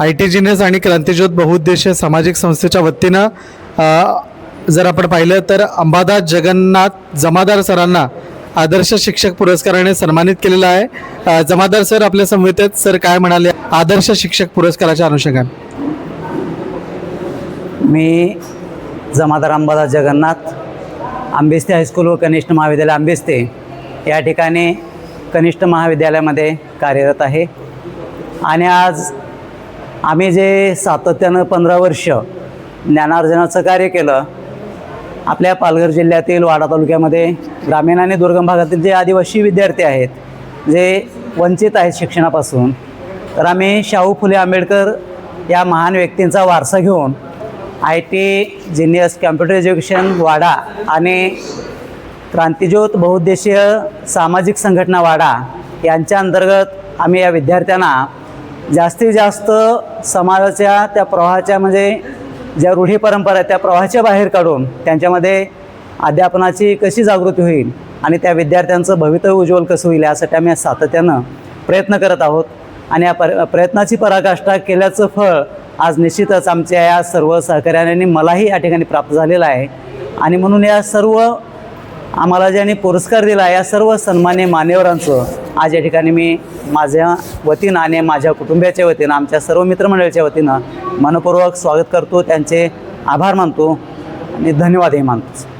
I T genius आणि क्रांतिज्योत बहुउद्देशीय सामाजिक संस्थेच्या वतीनं जर आपण पाहिलं तर अंबादास जगन्नाथ जमादार सरांना आदर्श शिक्षक पुरस्काराने सन्मानित केलेला आहे. जमादार सर आपल्या संहितेत सर काय म्हणाले? आदर्श शिक्षक पुरस्काराच्या अनुषंगाने. मी जमादार अंबादास जगन्नाथ आंबेस्ते हायस्कूल व कनिष्ठ महाविद्यालय आंबेस्ते या ठिकाणी कनिष्ठ महाविद्यालयामध्ये कार्यरत आहे. आणि आज आम्ही जे सातत्यानं पंधरा वर्ष ज्ञानार्जनाचं कार्य केलं आपल्या पालघर जिल्ह्यातील वाडा तालुक्यामध्ये ग्रामीण आणि दुर्गम भागातील जे आदिवासी विद्यार्थी आहेत जे वंचित आहेत शिक्षणापासून तर आम्ही शाहू फुले आंबेडकर या महान व्यक्तींचा वारसा घेऊन I T genius computer education Wada आणि क्रांतिज्योत बहुउद्देशीय सामाजिक संघटना वाडा यांच्या अंतर्गत आम्ही या विद्यार्थ्यांना जास्तीत जास्त समाजाच्या त्या प्रवाहाच्या म्हणजे ज्या रूढी परंपरा आहेत त्या प्रवाहाच्या बाहेर काढून त्यांच्यामध्ये अध्यापनाची कशी जागृती होईल आणि त्या विद्यार्थ्यांचं भवितव्य उज्ज्वल कसं होईल यासाठी आम्ही सातत्यानं प्रयत्न करत आहोत. आणि या पर प्रयत्नाची पराकाष्ठा केल्याचं फळ आज निश्चितच आमच्या या सर्व सहकार्याने मलाही या ठिकाणी प्राप्त झालेलं आहे. आणि म्हणून या सर्व आम्हाला ज्यांनी पुरस्कार दिला या सर्व सन्मान्य मान्यवरांचं आज या ठिकाणी मी माझ्या वतीनं आणि माझ्या कुटुंबियाच्या वतीनं आमच्या सर्व मित्रमंडळीच्या वतीनं मनपूर्वक स्वागत करतो त्यांचे आभार मानतो आणि धन्यवादही मानतो.